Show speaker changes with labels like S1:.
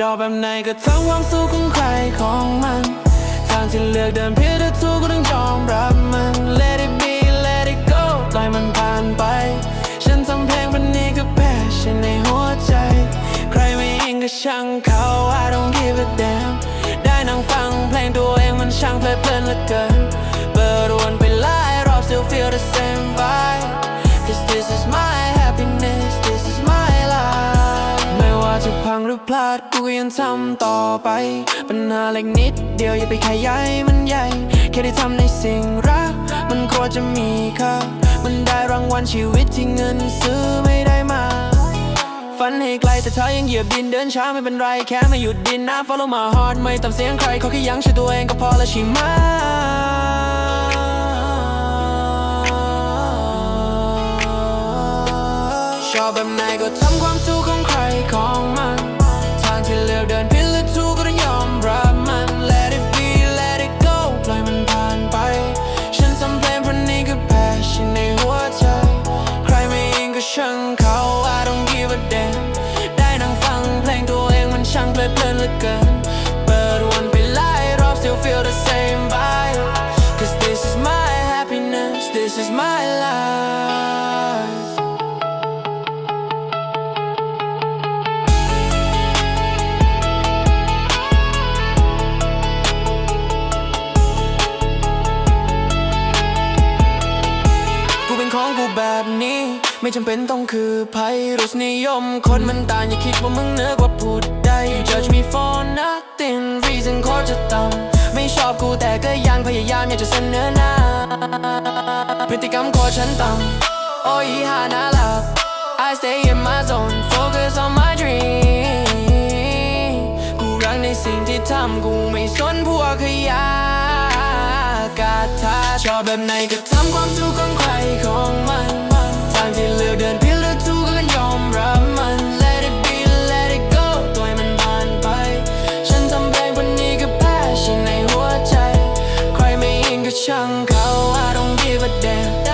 S1: ชอบแบบไหนก็ทำความสุขของใครของมัน ทางที่เลือกเดินผิดหรือถูกก็ต้องยอมรับมัน Let it be let it go ปล่อยมันผ่านไป ฉันทำเพลงพันนี้ก็แพ้ฉันในหัวใจ ใครไม่อิงก็ช่างเขา I don't give a damn ได้นั่งฟังเพลงตัวเองมันช่างเพลิดเพลินเหลือเกิน พลาดกูยังทำต่อไป ปัญหาเล็กนิดเดียวอย่าไปขยายมันใหญ่ แค่ได้ทำในสิ่งรัก มันควรจะมีค่ามันได้รางวัลชีวิตที่เงินซื้อไม่ได้มา ฝันให้ไกลแต่เธอยังเหยียบดินเดินช้าไม่เป็นไร แค่ไม่หยุดดินนะ follow my heart ไม่ตามเสียงใครขอแค่ยั้งช่วยตัวเองก็พอและใช่ไหมชอบแบบไหนก็ทำความสุข ลือเกินเปิดวนไปหลายรอบ still feel the same vibe Cause this is my happiness this is my life กูเป็นของกูแบบนี้ ไม่จำเป็นต้องคือไพรสนิยม คนมันต่างอย่าคิดว่ามึงเหนือกว่าผู้ใด เสนอหน้า พฤติกรรมโคตรฉันต่ำโอ้ยหาน่าหลับ I stay in my zone focus on my dream กูรักในสิ่งที่ทำกูไม่สนพวกขยะกาทาชอบแบบไหนก็ทำความสุขของใคร ช่างเขา I don't give a damn